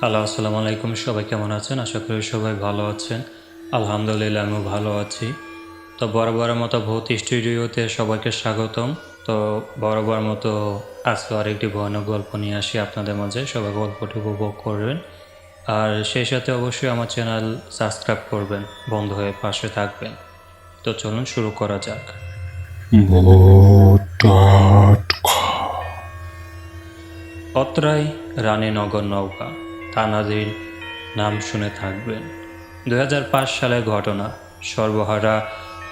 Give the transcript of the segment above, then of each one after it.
Hello আসসালামু আলাইকুম। সবাই কেমন আছেন? আশা করি সবাই ভালো আছেন। আলহামদুলিল্লাহ আমিও ভালো আছি। তো বরাবর মতো ভৌত স্টুডিওতে সবাইকে স্বাগতম। তো বরাবর মতো আজকে আরেকটি ভয়ানক গল্প নিয়ে আসি আপনাদের মাঝে। সবাই গল্পটি উপভোগ করবেন। আর সেই সাথে অবশ্যই আমার চ্যানেল সাবস্ক্রাইব করবেন বন্ধ হয়ে পাশে থাকবেন। তো চলুন শুরু করা যাক। অত্রাই রানীনগর নৌকা। থানাদির নাম শুনে থাকবেন। দু সালের ঘটনা, সর্বহারা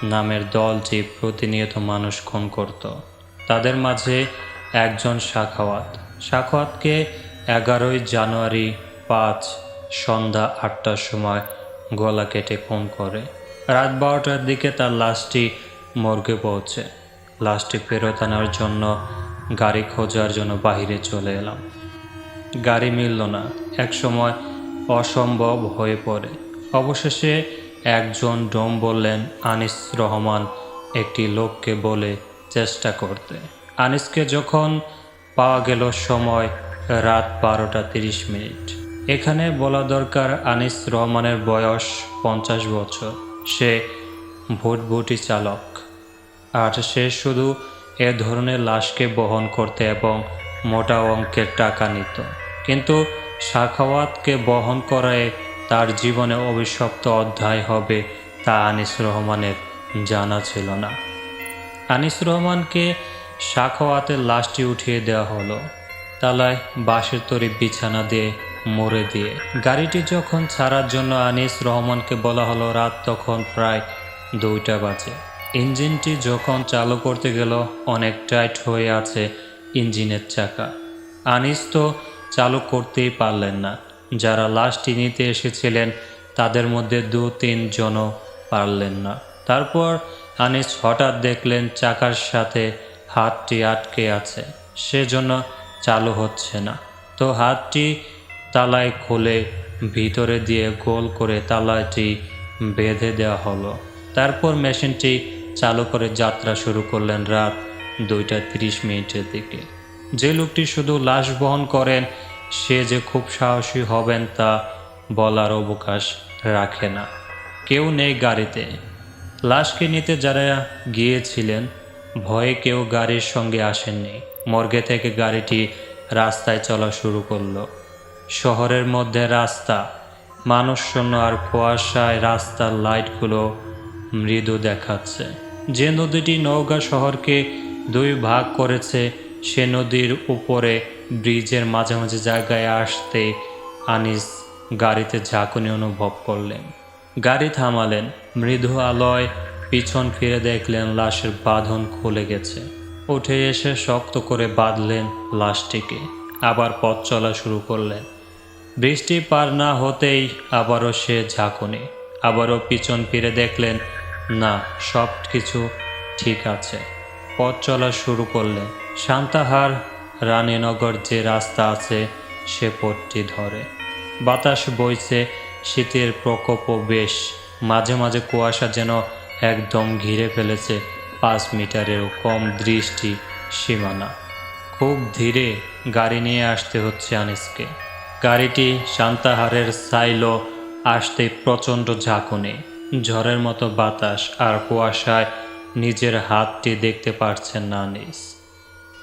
নামের দল যে প্রতিনিয়ত মানুষ খুন করত, তাদের মাঝে একজন শাখাওয়াত। শাখাওয়াতকে এগারোই জানুয়ারি পাঁচ সন্ধ্যা আটটার সময় গলা কেটে খুন করে। রাত বারোটার দিকে তার লাশটি মর্গে পৌঁছে। লাশটি ফেরত আনার জন্য গাড়ি খোঁজার জন্য বাইরে চলে এলাম। গাড়ি মিলল না। এক সময় অসম্ভব হয়ে পড়ে। অবশেষে একজন ডোম বললেন, আনিস রহমান একটি লোককে বলে চেষ্টা করতে। আনিসকে যখন পাওয়া গেল সময়, রাত বারোটা তিরিশ মিনিট। এখানে বলা দরকার, আনিস রহমানের বয়স পঞ্চাশ বছর। সে ভুটভুটি চালক। আর সে শুধু এ ধরনের লাশকে বহন করতে এবং মোটা অঙ্কের টাকা নিত। কিন্তু শাখাওয়াতকে বহন করায় তার জীবনে অভিশপ্ত অধ্যায় হবে তা আনিস রহমানের জানা ছিল না। আনিস রহমানকে শাখাওয়াতের লাশটি উঠিয়ে দেওয়া হলো, তালায় বাঁশের তরি বিছানা দিয়ে মরে দিয়ে। গাড়িটি যখন ছাড়ার জন্য আনিস রহমানকে বলা হলো, রাত তখন প্রায় দুইটা বাজে। ইঞ্জিনটি যখন চালু করতে গেল, অনেক টাইট হয়ে আছে ইঞ্জিনের চাকা। আনিস তো চালু করতেই পারলেন না। যারা লাশটি নিতে এসেছিলেন, তাদের মধ্যে দু তিনজনও পারলেন না। তারপর আনিস হঠাৎ দেখলেন চাকার সাথে হাতটি আটকে আছে। সেজন্য চালু হচ্ছে না। তো হাতটি তালায় খুলে ভিতরে দিয়ে গোল করে তালাটি বেঁধে দেওয়া হলো। তারপর মেশিনটি চালু করে যাত্রা শুরু করলেন রাত দুইটা তিরিশ মিনিটের দিকে। যে লোকটি শুধু লাশ বহন করেন, সে যে খুব সাহসী হবেন তা বলার অবকাশ রাখে না। কেউ নেই গাড়িতে। লাশকে নিতে যারা গিয়েছিলেন, ভয়ে কেউ গাড়ির সঙ্গে আসেননি। মর্গে থেকে গাড়িটি রাস্তায় চলা শুরু করল। শহরের মধ্যে রাস্তা। মানুষ শূন্য আর কুয়াশায় রাস্তার লাইটগুলো মৃদু দেখাচ্ছে। যে নদীটি নওগাঁ শহরকে দুই ভাগ করেছে সে নদীর উপরে ব্রিজের মাঝামাঝি জায়গায় আসতে আনিস গাড়িতে ঝাঁকুনি অনুভব করলেন। গাড়ি থামালেন, মৃদু আলয় পিছন ফিরে দেখলেন লাশের বাঁধন খুলে গেছে। উঠে এসে শক্ত করে বাঁধলেন লাশটিকে, আবার পথ চলা শুরু করলেন। বৃষ্টি পার না হতেই আবারও সে ঝাঁকুনি, আবারও পিছন ফিরে দেখলেন, না সব কিছু ঠিক আছে। পথ চলা শুরু করলেন। শান্তাহার রানীনগর যে রাস্তা আছে, সে পথটি ধরে। বাতাস বইছে শীতের প্রকোপও বেশ। মাঝে মাঝে কুয়াশা যেন একদম ঘিরে ফেলেছে পাঁচ মিটারেরও কম দৃষ্টি সীমানা। খুব ধীরে গাড়ি নিয়ে আসতে হচ্ছে আনিসকে। গাড়িটি শান্তাহারের সাইলো আসতে প্রচণ্ড ঝাঁকুনি। ঝড়ের মতো বাতাস আর কুয়াশায় নিজের হাতটি দেখতে পারছেন না আনিস।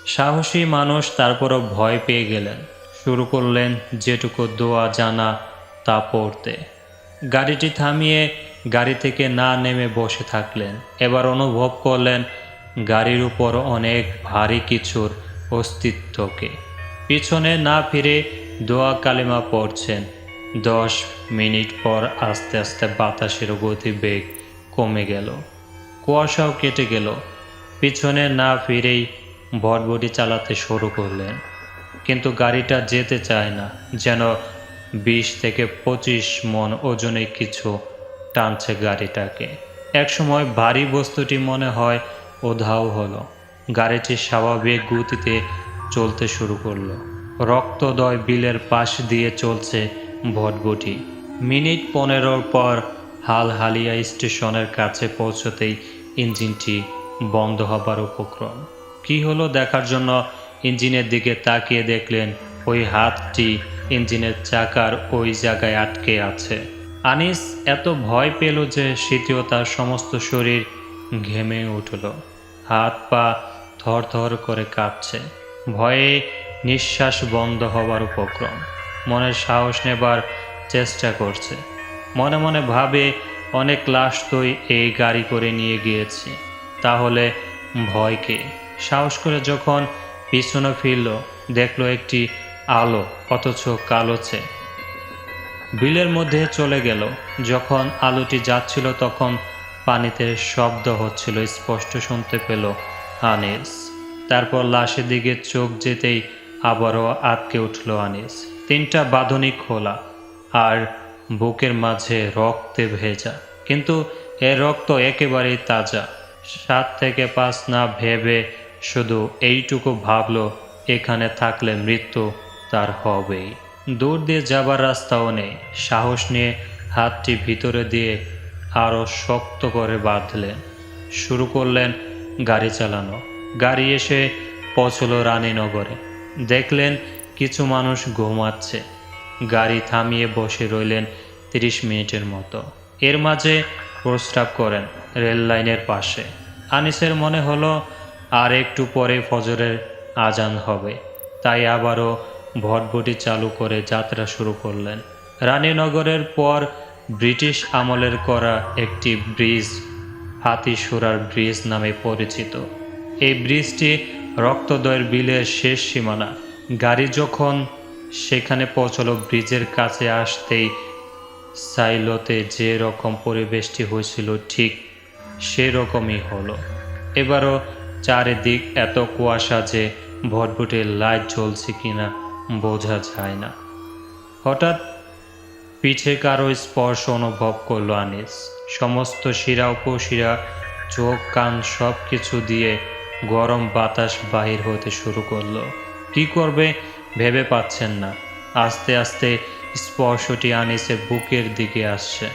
সাহসী মানুষ তারপরও ভয় পেয়ে গেলেন। শুরু করলেন যেটুকু দোয়া, জানা, তা পড়তে। গাড়িটি থামিয়ে গাড়ি থেকে না নেমে বসে থাকলেন। এবার অনুভব করলেন গাড়ির উপর অনেক ভারী কিছুর অস্তিত্বকে। পিছনে না ফিরে দোয়া কালিমা পড়ছেন। দশ মিনিট পর আস্তে আস্তে বাতাসের গতিবেগ কমে গেল। কুয়াশাও কেটে গেল। পিছনে না ফিরেই ভটভটি চালাতে শুরু করলেন। কিন্তু গাড়িটা যেতে চায় না, যেন বিশ থেকে পঁচিশ মন ওজনে কিছু টানছে গাড়িটাকে। একসময় ভারী বস্তুটি মনে হয় উধাও হলো। গাড়িটি স্বাভাবিক গতিতে চলতে শুরু করল। রক্তদয় বিলের পাশ দিয়ে চলছে ভটভটি মিনিট পনেরোর পর হালহালিয়া স্টেশনের কাছে পৌঁছতেই ইঞ্জিনটি বন্ধ হবার উপক্রম। কি হলো দেখার জন্য? ইঞ্জিনের দিকে তাকিয়ে দেখলেন, ওই হাতটি ইঞ্জিনের চাকার ওই জায়গায় আটকে আছে। আনিস এত ভয় পেল যে শীতেও তার সমস্ত শরীর ঘেমে উঠল। হাত পা থর থর করে কাঁপছে। ভয়ে নিঃশ্বাস বন্ধ হবার উপক্রম। মনের সাহস নেবার চেষ্টা করছে। মনে মনে ভাবে, অনেক লাশ তুই এই গাড়ি করে নিয়ে গিয়েছি। তাহলে ভয়কে সাহস করে যখন পিছনে ফিরল, দেখল একটি আলো, অথচ কালোছে বিলের মধ্যে চলে গেল। যখন আলোটি যাচ্ছিল, তখন পানিতে শব্দ হচ্ছিল, স্পষ্ট শুনতে পেল আনিস। তারপর লাশের দিকে চোখ যেতেই আবারও আটকে উঠল আনিস। তিনটা বাঁধনি খোলা, আর বুকের মাঝে রক্তে ভেজা। কিন্তু এ রক্ত একেবারেই তাজা। সাত থেকে পাঁচ না ভেবে শুধু এইটুকু ভাবলো, এখানে থাকলে মৃত্যু তার হবেই। দূর দিয়ে যাবার রাস্তাও নেই। সাহস নিয়ে হাতটি ভিতরে দিয়ে আরও শক্ত করে বাঁধলেন। শুরু করলেন গাড়ি চালানো। গাড়ি এসে পৌঁছলো রানীনগরে। দেখলেন কিছু মানুষ ঘুমাচ্ছে। গাড়ি থামিয়ে বসে রইলেন তিরিশ মিনিটের মতো। এর মাঝে প্রস্রাব করেন রেল লাইনের পাশে। আনিসের মনে হলো আর একটু পরে ফজরের আজান হবে। তাই আবারও ভটভটি চালু করে যাত্রা শুরু করলেন। রানীনগরের পর ব্রিটিশ আমলের করা একটি ব্রিজ, হাতিসুরার ব্রিজ নামে পরিচিত। এই ব্রিজটি রক্তদয়ের বিলের শেষ সীমানা। গাড়ি যখন সেখানে পৌঁছলো, ব্রিজের কাছে আসতেই সাইলোতে যে রকম পরিবেশটি হয়েছিল, ঠিক সেরকমই হলো। এবারও চারিদিক এত কুয়াশা যে ভটভটির লাইট জ্বলছে কিনা বোঝা যায় না। হঠাৎ পিঠে কারও স্পর্শ অনুভব করল আনিস। সমস্ত শিরা উপশিরা, চোখ, কান সব কিছু দিয়ে গরম বাতাস বাহির হতে শুরু করল। কি করবে ভেবে পাচ্ছেন না। আস্তে আস্তে স্পর্শটি আনিসের বুকের দিকে আসছে।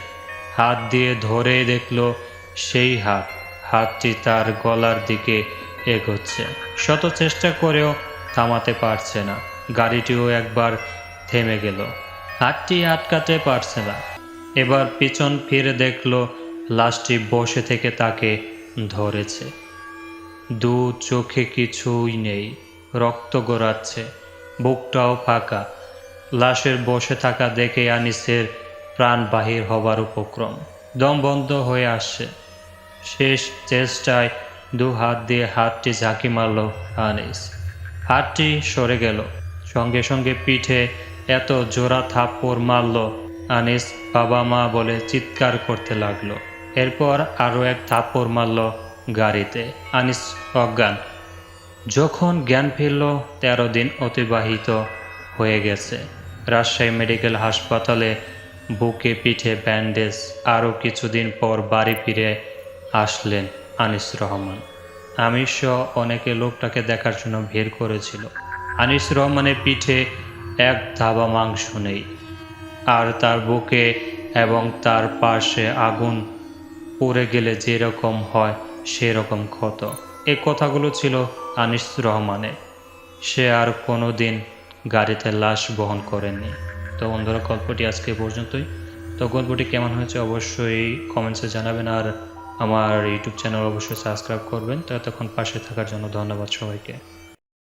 হাত দিয়ে ধরে দেখল সেই হাত। হাতটি তার গলার দিকে এগোচ্ছে। শত চেষ্টা করেও থামাতে পারছে না। গাড়িটিও একবার থেমে গেল। হাতটি আটকাতে পারছে না। এবার পিছন ফিরে দেখল, লাশটি বসে থেকে তাকে ধরেছে। দু চোখে কিছুই নেই। রক্ত গড়াচ্ছে। বুকটাও ফাঁকা। লাশের বসে থাকা দেখে আনিসের প্রাণ বাহির হবার উপক্রম। দম বন্ধ হয়ে আসছে। শেষ চেষ্টায় দু হাত দিয়ে হাতটি ঝাঁকি মারল আনিস। হাতটি সরে গেল। সঙ্গে সঙ্গে পিঠে এত জোড়া থাপ্পড় মারল আনিস বাবা মা বলে চিৎকার করতে লাগল। এরপর আরও এক থাপ্পড় মারল গাড়িতে। আনিস অজ্ঞান। যখন জ্ঞান ফিরল, তেরো দিন অতিবাহিত হয়ে গেছে। রাজশাহী মেডিকেল হাসপাতালে বুকে পিঠে ব্যান্ডেজ। আরও কিছুদিন পর বাড়ি ফিরে আসলেন আনিস রহমান। আমির সহ অনেকে লোকটাকে দেখার জন্য ভিড় করেছিল। আনিস রহমানের পিঠে এক ধাবা মাংস নেই। আর তার বুকে এবং তার পাশে আগুন পড়ে গেলে যেরকম হয় সেরকম ক্ষত। এই কথাগুলো ছিল আনিস রহমানের। সে আর কোনো দিন গাড়িতে লাশ বহন করেনি তো বন্ধুরা, গল্পটি আজকে পর্যন্তই। তো গল্পটি কেমন হয়েছে অবশ্যই কমেন্টসে জানাবেন। আর আমার ইউটিউব চ্যানেল অবশ্যই সাবস্ক্রাইব করবেন। তো এতক্ষণ পাশে থাকার জন্য ধন্যবাদ সবাইকে।